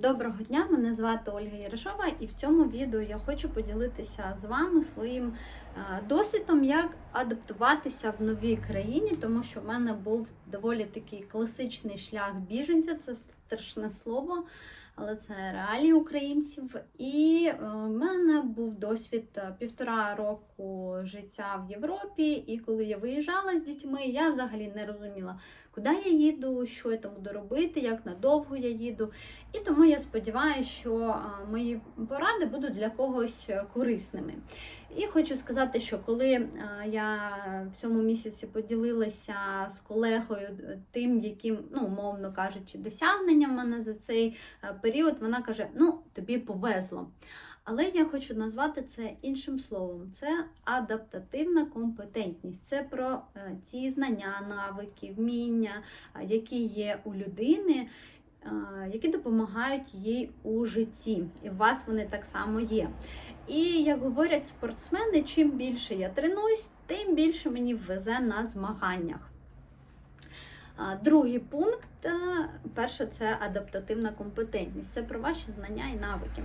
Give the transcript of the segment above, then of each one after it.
Доброго дня, мене звати Ольга Ярошова, і в цьому відео я хочу поділитися з вами своїм е, досвідом, як адаптуватися в новій країні, тому що в мене був доволі такий класичний шлях біженця, це страшне слово, але це реалії українців. І е, в мене був досвід е, півтора року життя в Європі. І коли я виїжджала з дітьми, я взагалі не розуміла, куди я їду, що я там буду робити, як надовго я їду. І тому я сподіваюся, що мої поради будуть для когось е, корисними. І хочу сказати, що коли я в цьому місяці поділилася з колегою е, тим, яким, ну, умовно кажучи, досягнення в мене за цей е, період, вона каже: Ну, тобі повезло. Але я хочу назвати це іншим словом: це адаптативна компетентність. Це про е, ті знання, навики, вміння, е, які є у людини, е, які допомагають їй у житті. І у вас вони так само є. І як говорять спортсмени, чим більше я тренуюсь, тим більше мені везе на змаганнях. Другий пункт, е, перше, це адаптативна компетентність. Це про ваші знання і навики.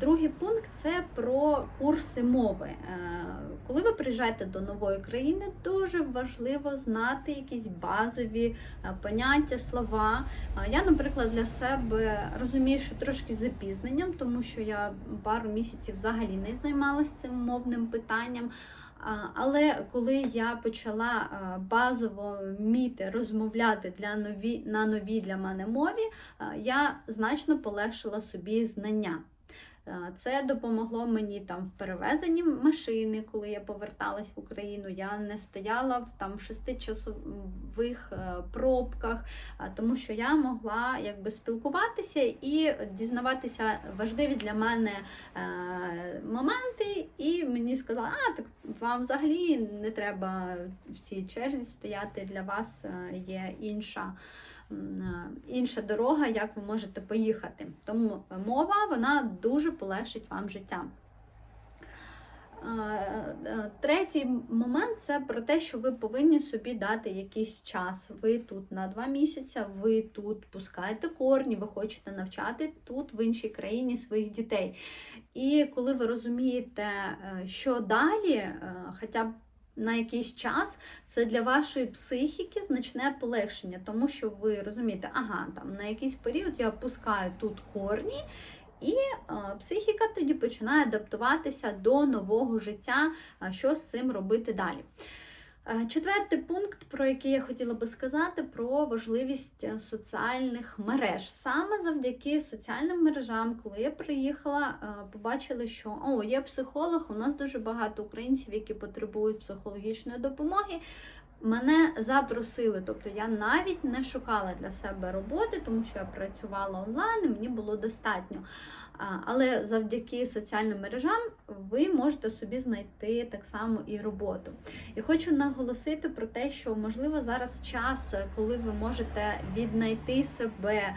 Другий пункт це про курси мови. Е, Коли ви приїжджаєте до нової країни, дуже важливо знати якісь базові е, поняття, слова. Я, наприклад, для себе розумію, що трошки з запізненням, тому що я пару місяців взагалі не займалася цим мовним питанням. Але коли я почала базово вміти розмовляти для нові, на новій для мене мові, я значно полегшила собі знання. А, Це допомогло мені там в перевезенні машини, коли я поверталась в Україну. Я не стояла в там шестичасових е, пробках, тому що я могла якби спілкуватися і дізнаватися важливі для мене е, моменти. І мені сказали, а так вам взагалі не треба в цій черзі стояти. Для вас е, є інша. Е, Інша дорога, як ви можете поїхати. Тому мова вона дуже полегшить вам життя. Е, е, Третій момент це про те, що ви повинні собі дати якийсь час. Ви тут на два місяці, ви тут пускаєте корні, ви хочете навчати тут, в іншій країні своїх дітей. І коли ви розумієте, що далі, хоча б на якийсь час, це для вашої психіки значне полегшення, тому що ви розумієте, ага, там на якийсь період я опускаю тут корні. І е, психіка тоді починає адаптуватися до нового життя, що з цим робити далі. Е, Четвертий пункт, про який я хотіла би сказати, про важливість е, соціальних мереж. Саме завдяки соціальним мережам, коли я приїхала, е, побачила, що о, є психолог, у нас дуже багато українців, які потребують психологічної допомоги. Мене запросили, тобто я навіть не шукала для себе роботи, тому що я працювала онлайн, і мені було достатньо. Але завдяки соціальним мережам ви можете собі знайти так само і роботу. І хочу наголосити про те, що можливо зараз час, коли ви можете віднайти себе, е,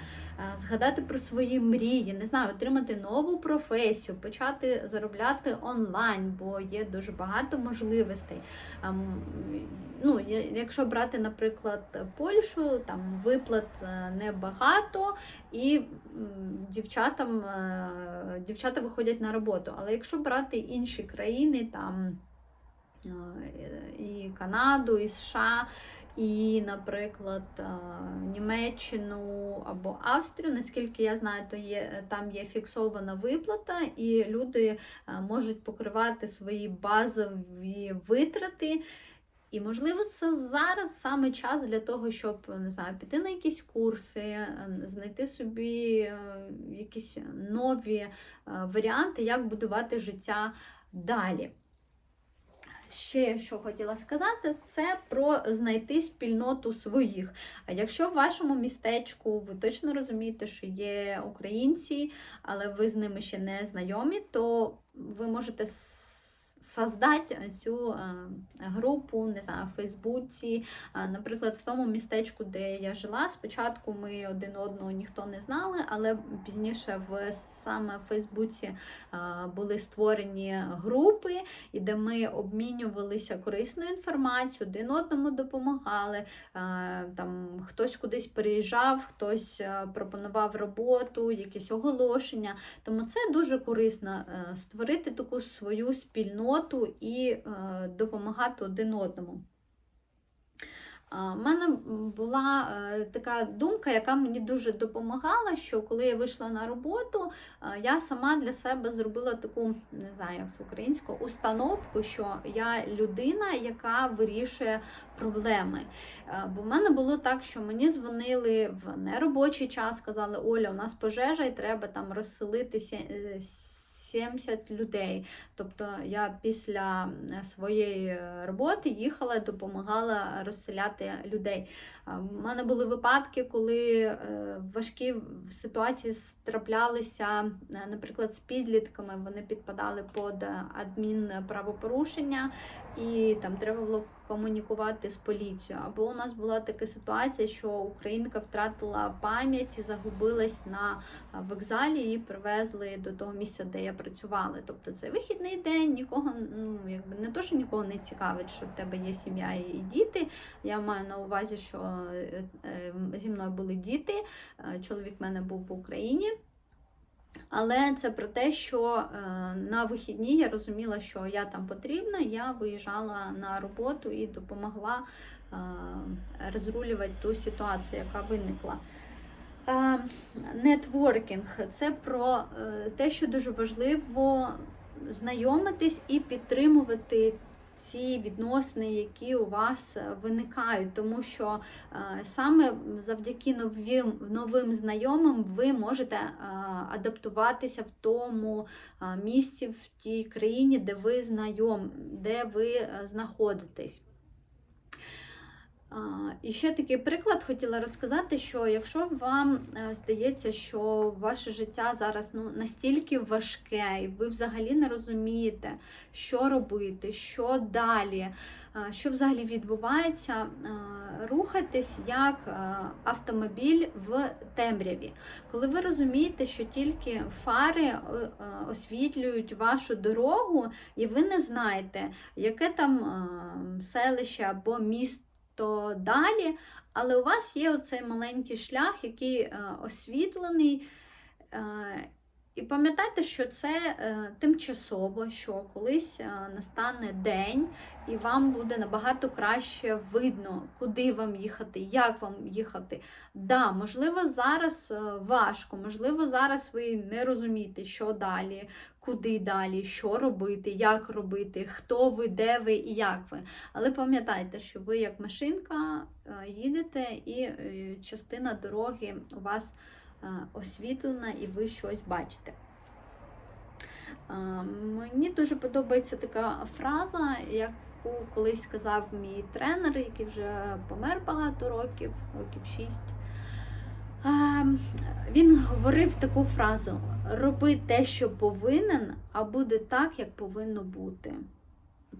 згадати про свої мрії, не знаю, отримати нову професію, почати заробляти онлайн, бо є дуже багато можливостей. Ем, Ну, якщо брати, наприклад, Польщу, там виплат е, небагато, і дівчатам, е, дівчата виходять на роботу. Але якщо брати інші країни, там е, і Канаду, і США, і, наприклад, е, Німеччину або Австрію, наскільки я знаю, то є там є фіксована виплата, і люди е, можуть покривати свої базові витрати. І, можливо, це зараз саме час для того, щоб не знаю, піти на якісь курси, знайти собі е, якісь нові е, варіанти, як будувати життя далі. Ще що хотіла сказати, це про знайти спільноту своїх. Якщо в вашому містечку ви точно розумієте, що є українці, але ви з ними ще не знайомі, то ви можете создати цю е, групу, не знаю, в Фейсбуці. Е, Наприклад, в тому містечку, де я жила, спочатку ми один одного ніхто не знали, але пізніше в саме в Фейсбуці е, були створені групи, і де ми обмінювалися корисною інформацією, один одному допомагали. Там хтось кудись переїжджав, хтось пропонував роботу, якісь оголошення. Тому це дуже корисно створити таку свою спільноту і е, допомагати один одному. У мене була е, така думка, яка мені дуже допомагала, що коли я вийшла на роботу, е, я сама для себе зробила таку, не знаю, як з українською, установку, що я людина, яка вирішує проблеми. Бо в мене було так, що мені дзвонили в неробочий час, сказали, Оля, у нас пожежа і треба там розселитися. Е, 70 людей. Тобто я після е, своєї роботи їхала, допомагала розселяти людей. У мене були випадки, коли е, важкі ситуації траплялися, е, наприклад, з підлітками, вони підпадали під адмінправопорушення, і там треба було комунікувати з поліцією. Або у нас була така ситуація, що українка втратила пам'ять і загубилась на вокзалі, її привезли до того місця, де я працювала. Тобто це вихідний день, нікого ну якби не то, що нікого не цікавить, що в тебе є сім'я і діти. Я маю на увазі, що е, е, зі мною були діти. е, Чоловік в мене був в Україні. Але це про те, що е, на вихідні я розуміла, що я там потрібна, я виїжджала на роботу і допомогла е, розрулювати ту ситуацію, яка виникла. Е, Нетворкінг це про те, що дуже важливо знайомитись і підтримувати ці відносини, які у вас е, виникають, тому що е, саме завдяки новим, новим знайомим ви можете е, адаптуватися в тому місці, в тій країні, де ви знайом, де ви знаходитесь. І ще такий приклад хотіла розказати, що якщо вам е, здається, що ваше життя зараз ну, настільки важке, і ви взагалі не розумієте, що робити, що далі, що взагалі відбувається, а, рухайтесь як автомобіль в темряві. Коли ви розумієте, що тільки фари е, освітлюють вашу дорогу, і ви не знаєте, яке там селище або місто то далі, але у вас є оцей маленький шлях, який е, освітлений. І пам'ятайте, що це е, тимчасово, що колись е, настане день, і вам буде набагато краще видно, куди вам їхати, як вам їхати. Да, можливо, зараз е, важко, можливо, зараз ви не розумієте, що далі, куди далі, що робити, як робити, хто ви, де ви і як ви. Але пам'ятайте, що ви як машинка е, їдете, і е, частина дороги у вас освітлена, і ви щось бачите. Е, Мені дуже подобається така фраза, яку колись сказав мій тренер, який вже помер багато років, років 6. Він говорив таку фразу: роби те, що повинен, а буде так, як повинно бути.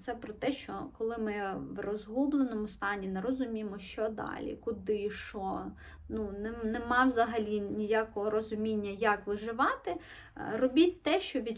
Це про те, що коли ми в розгубленому стані не розуміємо, що далі, куди, що, ну нем- нема взагалі ніякого розуміння, як виживати. е, Робіть те, що